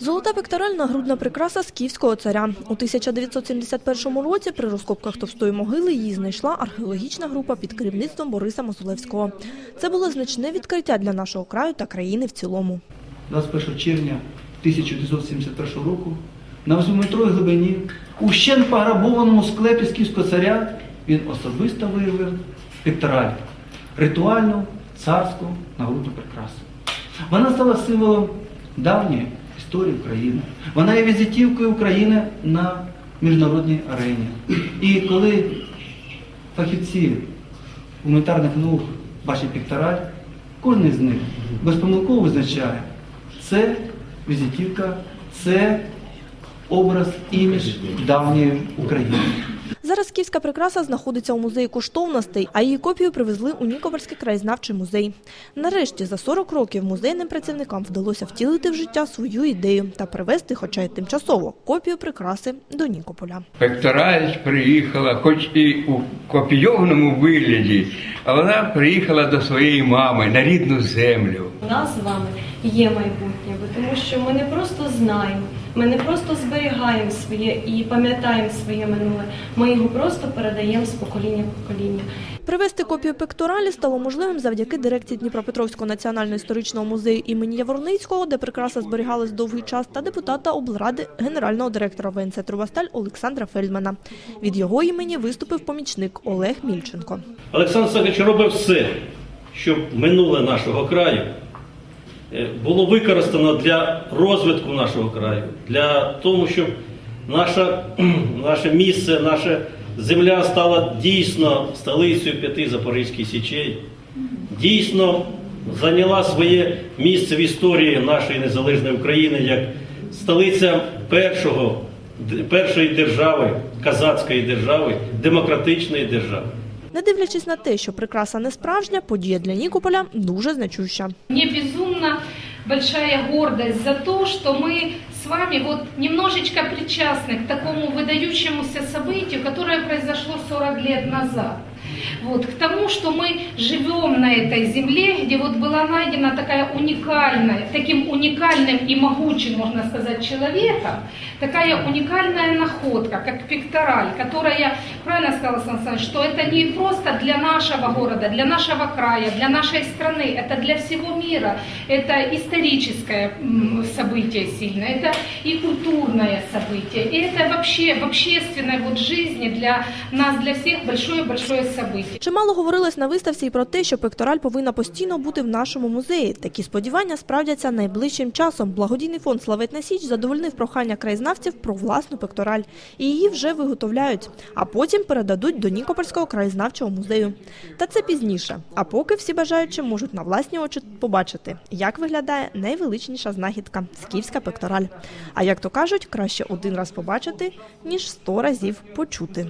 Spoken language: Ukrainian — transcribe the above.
Золота пекторальна грудна прикраса скіфського царя. У 1971 році при розкопках товстої могили її знайшла археологічна група під керівництвом Бориса Мозолевського. Це було значне відкриття для нашого краю та країни в цілому. 21 червня 1971 року на 8-метровій глибині у ще не пограбованому склепі скіфського царя він особисто виявив пектораль – ритуальну царську нагрудну прикрасу. Вона стала символом давньої історії України. Вона є візитівкою України на міжнародній арені. І коли фахівці гуманітарних наук бачать пектораль, кожен з них безпомилково визначає, це візитівка, це образ, імідж давньої України. Зараз скіфська прикраса знаходиться у музеї коштовностей, а її копію привезли у Нікопольський краєзнавчий музей. Нарешті за 40 років музейним працівникам вдалося втілити в життя свою ідею та привезти, хоча й тимчасово, копію прикраси до Нікополя. Пектораль приїхала, хоч і у копійовному вигляді, а вона приїхала до своєї мами на рідну землю. У нас з вами є майбутнє, тому що ми не просто знаємо, ми не просто зберігаємо своє і пам'ятаємо своє минуле, ми його просто передаємо з покоління в покоління. Привезти копію пекторалі стало можливим завдяки дирекції Дніпропетровського національно-історичного музею імені Яворницького, де прикраса зберігалась довгий час, та депутата облради генерального директора ВНЦ «Трубасталь» Олександра Фельдмана. Від його імені виступив помічник Олег Мільченко. Олександр Сакович робив все, щоб минуле нашого краю було використано для розвитку нашого краю, для того, щоб наша, наше місце, наша земля стала дійсно столицею п'яти Запорізьких січей, дійсно зайняла своє місце в історії нашої незалежної України як столиця першого, першої держави, казацької держави, демократичної держави. Не дивлячись на те, що прикраса не справжня, подія для Нікополя дуже значуща. Мне безумно большая гордость за то, что мы с вами вот немножечко причастны к такому выдающемуся событию, которое произошло 40 лет назад. Вот, к тому, что мы живем на этой земле, где вот была найдена такая уникальная, таким уникальным и могучим, можно сказать, человеком, такая уникальная находка, как пектораль, которая, правильно сказал Сан Саныч, что это не просто для нашего города, для нашего края, для нашей страны, это для всего мира, это историческое событие сильное, это и культурное событие, и это вообще в общественной вот жизни для нас, для всех большое-большое событие. Чимало говорилось на виставці і про те, що пектораль повинна постійно бути в нашому музеї. Такі сподівання справдяться найближчим часом. Благодійний фонд «Славетна Січ задовольнив прохання краєзнавців про власну пектораль. І її вже виготовляють, а потім передадуть до Нікопольського краєзнавчого музею. Та це пізніше. А поки всі бажаючі можуть на власні очі побачити, як виглядає найвеличніша знахідка – скіфська пектораль. А як то кажуть, краще один раз побачити, ніж сто разів почути.